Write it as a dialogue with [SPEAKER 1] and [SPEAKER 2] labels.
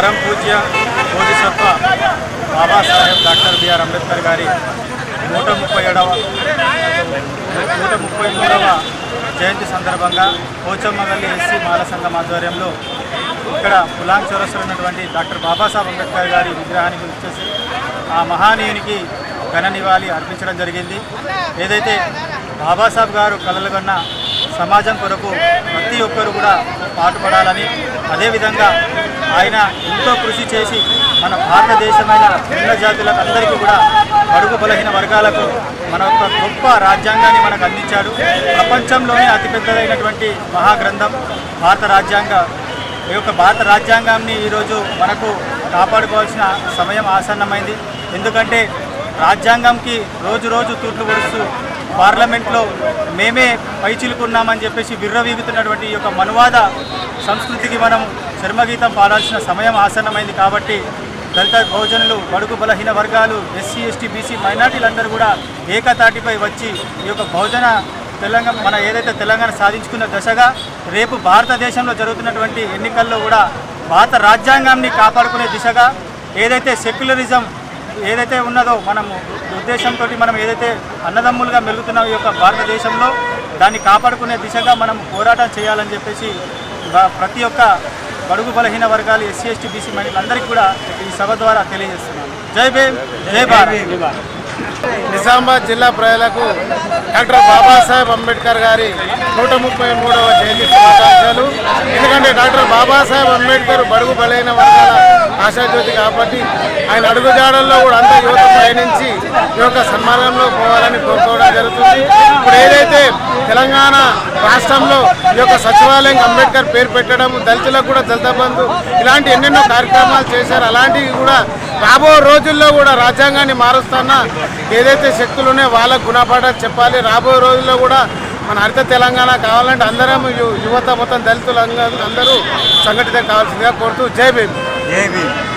[SPEAKER 1] పరం పూజ్య Bodhisattva Babasaheb doctor B R Ambedkar గారి నూట ముప్పై ఏడవ నూట ముప్పై మూడవ జయంతి సందర్భంగా పోచమ్మగల్లి ఎస్సీ మాల సంఘం ఆధ్వర్యంలో ఇక్కడ పులాంగ్ చౌరస్లో ఉన్నటువంటి డాక్టర్ బాబాసాహెబ్ అంబేద్కర్ గారి విగ్రహానికి వచ్చేసి ఆ మహానీయునికి ఘన నివాళి అర్పించడం జరిగింది. ఏదైతే బాబాసాహెబ్ గారు కలలుగన్న సమాజం కొరకు ప్రతి ఒక్కరు కూడా పాటుపడాలని అదేవిధంగా ఆయన ఎంతో కృషి చేసి మన భారతదేశమైన భిన్న జాతులకు అందరికీ కూడా బడుగు బలహీన వర్గాలకు మన యొక్క గొప్ప రాజ్యాంగాన్ని మనకు అందించాడు. ప్రపంచంలోనే అతిపెద్దదైనటువంటి మహాగ్రంథం భారత రాజ్యాంగ. ఈ యొక్క భారత రాజ్యాంగాన్ని ఈరోజు మనకు కాపాడుకోవాల్సిన సమయం ఆసన్నమైంది. ఎందుకంటే రాజ్యాంగంకి రోజు రోజు తూట్లు పొడుస్తూ పార్లమెంట్లో మేమే పైచిలుకున్నామని చెప్పేసి విర్రవీగుతున్నటువంటి ఈ యొక్క మనువాద సంస్కృతికి మనం చర్మగీతం పాడాల్సిన సమయం ఆసన్నమైంది కాబట్టి దళిత బహుజనులు బడుగు బలహీన వర్గాలు ఎస్సీ ఎస్టీ బీసీ మైనార్టీలందరూ కూడా ఏకతాటిపై వచ్చి ఈ యొక్క బహుజన తెలంగాణ మన ఏదైతే తెలంగాణ సాధించుకున్న దశగా రేపు భారతదేశంలో జరుగుతున్నటువంటి ఎన్నికల్లో కూడా భారత రాజ్యాంగాన్ని కాపాడుకునే దిశగా ఏదైతే సెక్యులరిజం ఏదైతే ఉన్నదో మనము ఉద్దేశంతో మనం ఏదైతే అన్నదమ్ములుగా మెలుగుతున్న ఈ యొక్క భారతదేశంలో దాన్ని కాపాడుకునే దిశగా మనం పోరాటం చేయాలని చెప్పేసి ప్రతి ఒక్క బడుగు బలహీన వర్గాలు ఎస్సీ ఎస్టీ బీసీ మహిళలందరికీ కూడా ఈ సభ ద్వారా తెలియజేస్తున్నాను. జై భీమ్ జై భారత్.
[SPEAKER 2] నిజామాబాద్ జిల్లా ప్రజలకు డాక్టర్ బాబాసాహెబ్ అంబేద్కర్ గారి నూట ముప్పై మూడవ జయంతి శుభాకాంక్షలు. ఎందుకంటే డాక్టర్ బాబాసాహెబ్ అంబేద్కర్ బడుగు బలైన ఆశాజ్యోతి కాబట్టి ఆయన అడుగుజాడల్లో కూడా అంతా యువత పయనించి ఈ యొక్క సన్మార్గంలో పోవాలని కోరుకోవడం జరుగుతుంది. ఇప్పుడు ఏదైతే తెలంగాణ రాష్ట్రంలో ఈ యొక్క సచివాలయం అంబేద్కర్ పేరు పెట్టడం దళితులకు కూడా దళిత బంధు ఇలాంటి ఎన్నెన్నో కార్యక్రమాలు చేశారు. అలాంటివి కూడా రాబో రోజుల్లో కూడా రాజ్యాంగాన్ని మారుస్తున్న ఏదైతే శక్తులు ఉన్నాయో వాళ్ళకు గుణపాఠాలు చెప్పాలి. రాబో రోజుల్లో కూడా మన హరిత తెలంగాణ కావాలంటే అందరం యువత మొత్తం దళితులు అందరూ సంఘటితం కావాల్సిందిగా కోరుతూ జై భీమ్.
[SPEAKER 1] జై భీమ్